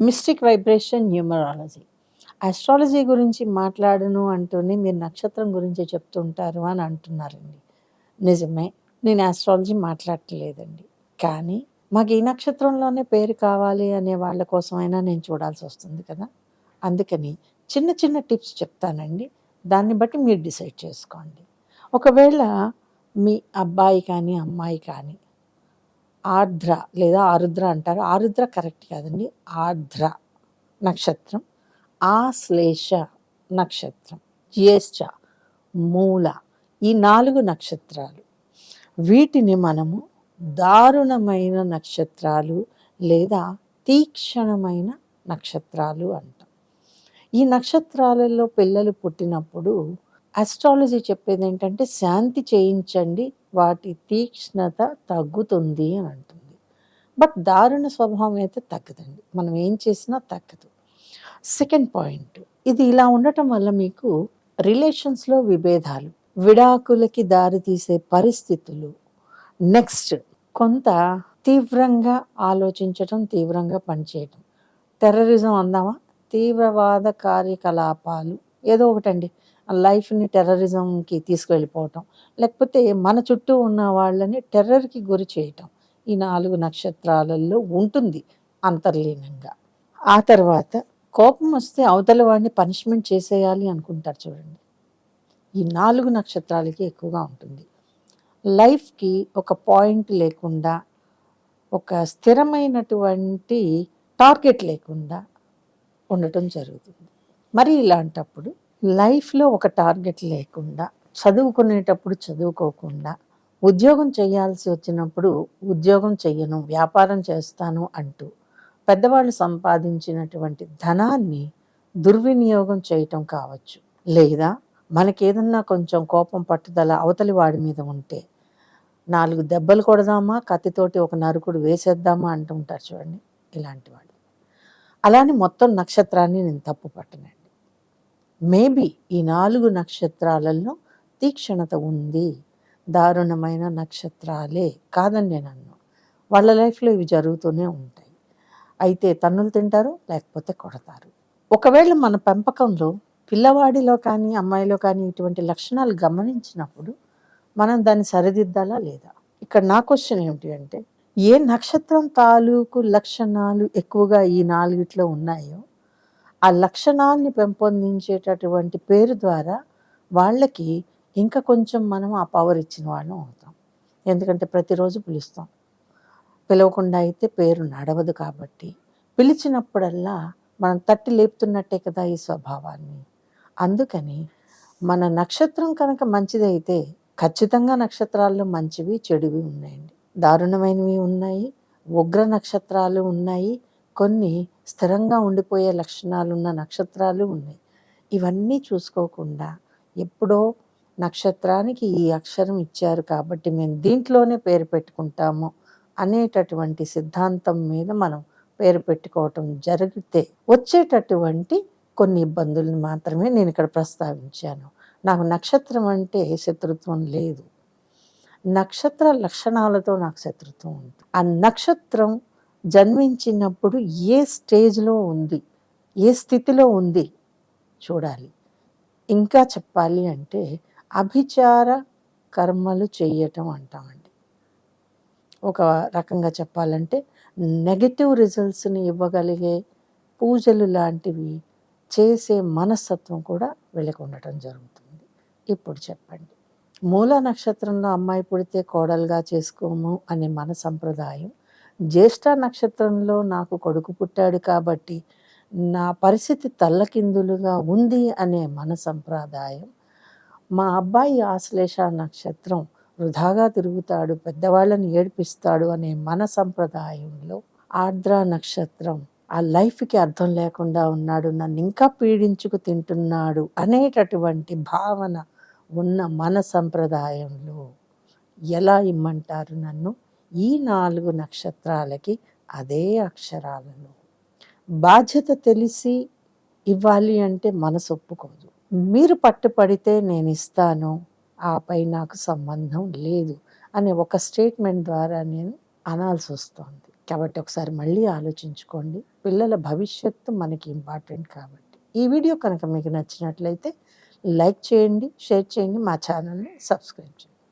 Mystic vibration numerology. Astrology గురించి మాట్లాడను అంటూనే మీరు నక్షత్రం గురించి చెప్తుంటారు అని అంటున్నారండి. నిజమే నేను ఆస్ట్రాలజీ మాట్లాడట్లేదండి. కానీ మాకు ఈ నక్షత్రంలోనే పేరు కావాలి అనే వాళ్ళ కోసమైనా నేను చూడాల్సి వస్తుంది కదా. అందుకని చిన్న చిన్న టిప్స్ చెప్తానండి. దాన్ని బట్టి మీరు డిసైడ్ చేసుకోండి. ఒకవేళ మీ అబ్బాయి కానీ అమ్మాయి కానీ ఆర్ద్ర లేదా ఆరుద్ర అంటారు. ఆరుద్ర కరెక్ట్ కాదండి. ఆర్ద్ర నక్షత్రం. ఆశ్లేష నక్షత్రం. జ్యేష్ఠ మూల ఈ నాలుగు నక్షత్రాలు. వీటిని మనము దారుణమైన నక్షత్రాలు లేదా తీక్షణమైన నక్షత్రాలు అంటాం. ఈ నక్షత్రాలలో పిల్లలు పుట్టినప్పుడు అస్ట్రాలజీ చెప్పేది ఏంటంటే శాంతి చేయించండి వాటి తీక్ష్ణత తగ్గుతుంది అని అంటుంది. బట్ దారుణ స్వభావం అయితే తగ్గదండి. మనం ఏం చేసినా తగ్గదు. సెకండ్ పాయింట్ ఇది ఇలా ఉండటం వల్ల మీకు రిలేషన్స్లో విభేదాలు విడాకులకి దారితీసే పరిస్థితులు. నెక్స్ట్ కొంత తీవ్రంగా ఆలోచించటం తీవ్రంగా పనిచేయటం. టెర్రరిజం అందామా? తీవ్రవాద కార్యకలాపాలు. ఏదో ఒకటండి. లైఫ్ని టెర్రరిజంకి తీసుకువెళ్ళిపోవటం లేకపోతే మన చుట్టూ ఉన్న వాళ్ళని టెర్రర్కి గురి చేయటం ఈ నాలుగు నక్షత్రాలలో ఉంటుంది అంతర్లీనంగా. ఆ తర్వాత కోపం వస్తే అవతల వాడిని పనిష్మెంట్ చేసేయాలి అనుకుంటారు చూడండి. ఈ నాలుగు నక్షత్రాలకి ఎక్కువగా ఉంటుంది. లైఫ్కి ఒక పాయింట్ లేకుండా ఒక స్థిరమైనటువంటి టార్గెట్ లేకుండా ఉండటం జరుగుతుంది. మరి ఇలాంటప్పుడు లైఫ్లో ఒక టార్గెట్ లేకుండా చదువుకునేటప్పుడు చదువుకోకుండా ఉద్యోగం చేయాల్సి వచ్చినప్పుడు ఉద్యోగం చెయ్యను వ్యాపారం చేస్తాను అంటూ పెద్దవాళ్ళు సంపాదించినటువంటి ధనాన్ని దుర్వినియోగం చేయటం కావచ్చు. లేదా మనకేదన్నా కొంచెం కోపం పట్టుదల అవతలి వాడి మీద ఉంటే నాలుగు దెబ్బలు కొడదామా కత్తితోటి ఒక నరుకుడు వేసేద్దామా అంటుంటారు చూడండి ఇలాంటి వాళ్ళు. అలానే మొత్తం నక్షత్రాన్ని నేను తప్పు పట్టనండి మేబీ ఈ నాలుగు నక్షత్రాలలో తీక్షణత ఉంది. దారుణమైన నక్షత్రాలే కాదని నేను అన్ను వాళ్ళ లైఫ్లో ఇవి జరుగుతూనే ఉంటాయి. అయితే తన్నులు తింటారు లేకపోతే కొడతారు. ఒకవేళ మన పెంపకంలో పిల్లవాడిలో కానీ అమ్మాయిలో కానీ ఇటువంటి లక్షణాలు గమనించినప్పుడు మనం దాన్ని సరిదిద్దాలా లేదా? ఇక్కడ నా క్వశ్చన్ ఏమిటి అంటే ఏ నక్షత్రం తాలూకు లక్షణాలు ఎక్కువగా ఈ నాలుగిట్లో ఉన్నాయో ఆ లక్షణాలని పెంపొందించేటటువంటి పేరు ద్వారా వాళ్ళకి ఇంకా కొంచెం మనం ఆ పవర్ ఇచ్చిన వాళ్ళం అవుతాం. ఎందుకంటే ప్రతిరోజు పిలుస్తాం. పిలవకుండా అయితే పేరు నడవదు కాబట్టి పిలిచినప్పుడల్లా మనం తట్టి లేపుతున్నట్టే కదా ఈ స్వభావాన్ని. అందుకని మన నక్షత్రం కనుక మంచిదైతే ఖచ్చితంగా నక్షత్రాల్లో మంచివి చెడువి ఉన్నాయండి. దారుణమైనవి ఉన్నాయి ఉగ్ర నక్షత్రాలు ఉన్నాయి కొన్ని స్థిరంగా ఉండిపోయే లక్షణాలున్న నక్షత్రాలు ఉన్నాయి. ఇవన్నీ చూసుకోకుండా ఎప్పుడో నక్షత్రానికి ఈ అక్షరం ఇచ్చారు కాబట్టి మేము దీంట్లోనే పేరు పెట్టుకుంటాము అనేటటువంటి సిద్ధాంతం మీద మనం పేరు పెట్టుకోవటం జరిగితే వచ్చేటటువంటి కొన్ని ఇబ్బందులను మాత్రమే నేను ఇక్కడ ప్రస్తావించాను. నాకు నక్షత్రం అంటే శత్రుత్వం లేదు. నక్షత్ర లక్షణాలతో నాకు శత్రుత్వం ఉంది. ఆ నక్షత్రం జన్మించినప్పుడు ఏ స్టేజ్లో ఉంది ఏ స్థితిలో ఉంది చూడాలి. ఇంకా చెప్పాలి అంటే అభిచార కర్మలు చేయటం అంటామండి. ఒక రకంగా చెప్పాలంటే నెగటివ్ రిజల్ట్స్ని ఇవ్వగలిగే పూజలు లాంటివి చేసే మనస్తత్వం కూడా వీళ్ళకి ఉండటం జరుగుతుంది. ఇప్పుడు చెప్పండి. మూల నక్షత్రంలో అమ్మాయి పుడితే కోడలుగా చేసుకోము అనే మన సంప్రదాయం జ్యేష్ఠ నక్షత్రంలో నాకు కొడుకు పుట్టాడు కాబట్టి నా పరిస్థితి తల్లకిందులుగా ఉంది అనే మన సంప్రదాయం మా అబ్బాయి ఆశ్లేష నక్షత్రం వృధాగా తిరుగుతాడు పెద్దవాళ్ళని ఏడిపిస్తాడు అనే మన సంప్రదాయంలో ఆర్ద్ర నక్షత్రం ఆ లైఫ్కి అర్థం లేకుండా ఉన్నాడు నన్ను ఇంకా పీడించుకు తింటున్నాడు అనేటటువంటి భావన ఉన్న మన సంప్రదాయంలో ఎలా ఇమ్మంటారు నన్ను? ఈ నాలుగు నక్షత్రాలకి అదే అక్షరాలను. బాధ్యత తెలిసి ఇవ్వాలి అంటే మనసు ఒప్పుకోదు. మీరు పట్టుపడితే నేను ఇస్తాను ఆపై నాకు సంబంధం లేదు అనే ఒక స్టేట్మెంట్ ద్వారా నేను అనాల్సి వస్తుంది. కాబట్టి ఒకసారి మళ్ళీ ఆలోచించుకోండి. పిల్లల భవిష్యత్తు మనకి ఇంపార్టెంట్ కాబట్టి. ఈ వీడియో కనుక మీకు నచ్చినట్లయితే లైక్ చేయండి షేర్ చేయండి మా ఛానల్ని సబ్స్క్రైబ్ చేయండి.